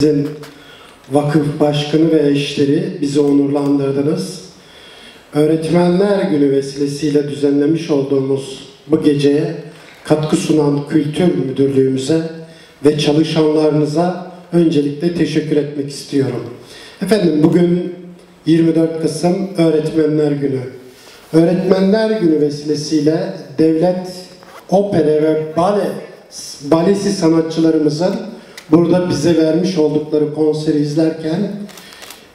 Sizin vakıf başkanı ve eşleri bizi onurlandırdınız. Öğretmenler Günü vesilesiyle düzenlemiş olduğumuz bu geceye katkı sunan Kültür Müdürlüğümüze ve çalışanlarınıza öncelikle teşekkür etmek istiyorum. Efendim bugün 24 Kasım Öğretmenler Günü. Öğretmenler Günü vesilesiyle devlet opera ve bale balesi sanatçılarımızın burada bize vermiş oldukları konseri izlerken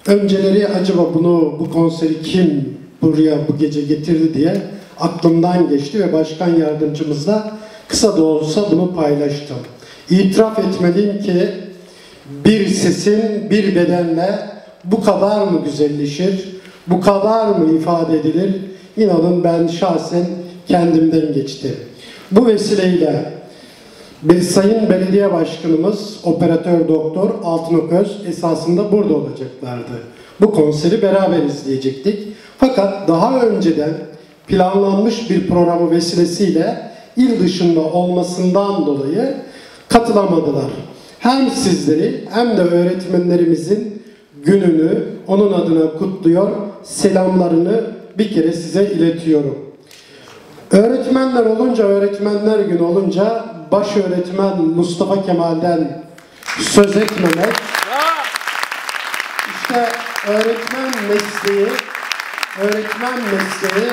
önceleri acaba bunu bu konseri kim buraya bu gece getirdi diye aklımdan geçti ve başkan yardımcımızla kısa da olsa bunu paylaştım. İtiraf etmeliyim ki bir sesin bir bedenle bu kadar mı güzelleşir, bu kadar mı ifade edilir? İnanın ben şahsen kendimden geçti. Bu vesileyle bir sayın belediye başkanımız operatör doktor Altınok Öz esasında burada olacaklardı. Bu konseri beraber izleyecektik. Fakat daha önceden planlanmış bir programı vesilesiyle il dışında olmasından dolayı katılamadılar. Hem sizleri hem de öğretmenlerimizin gününü onun adına kutluyor, selamlarını bir kere size iletiyorum. Öğretmenler olunca, öğretmenler günü olunca baş öğretmen Mustafa Kemal'den söz etmemek, işte öğretmen mesleği, öğretmen mesleği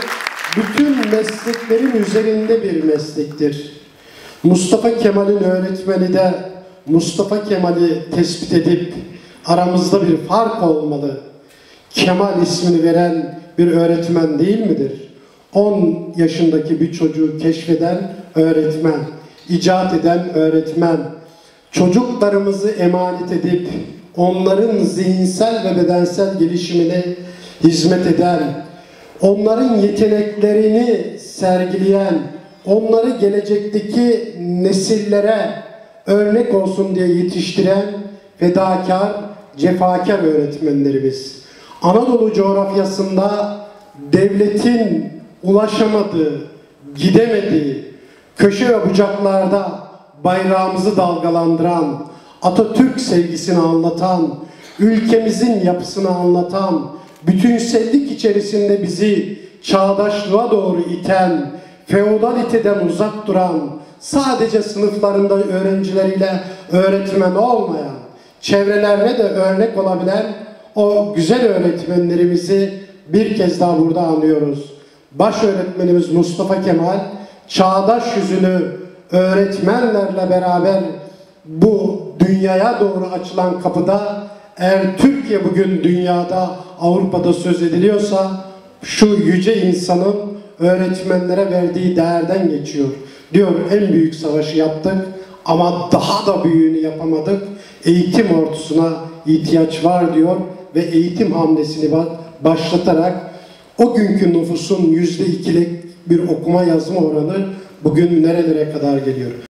bütün mesleklerin üzerinde bir meslektir. Mustafa Kemal'in öğretmeni de Mustafa Kemal'i tespit edip aramızda bir fark olmalı. Kemal ismini veren bir öğretmen değil midir? 10 yaşındaki bir çocuğu keşfeden öğretmen, icat eden öğretmen, çocuklarımızı emanet edip onların zihinsel ve bedensel gelişimine hizmet eden, onların yeteneklerini sergileyen, onları gelecekteki nesillere örnek olsun diye yetiştiren fedakar, cefakar öğretmenlerimiz. Anadolu coğrafyasında devletin ulaşamadığı, gidemediği, köşe ve bucaklarda bayrağımızı dalgalandıran, Atatürk sevgisini anlatan, ülkemizin yapısını anlatan, bütünsellik içerisinde bizi çağdaşlığa doğru iten, feodaliteden uzak duran, sadece sınıflarında öğrencileriyle öğretmen olmayan, çevrelerine de örnek olabilen o güzel öğretmenlerimizi bir kez daha burada anlıyoruz. Baş öğretmenimiz Mustafa Kemal, çağdaş yüzünü öğretmenlerle beraber bu dünyaya doğru açılan kapıda eğer Türkiye bugün dünyada, Avrupa'da söz ediliyorsa şu yüce insanın öğretmenlere verdiği değerden geçiyor. Diyor en büyük savaşı yaptık ama daha da büyüğünü yapamadık. Eğitim ordusuna ihtiyaç var diyor ve eğitim hamlesini başlatarak o günkü nüfusun yüzde ikilik bir okuma yazma oranı bugün nerelere kadar geliyor?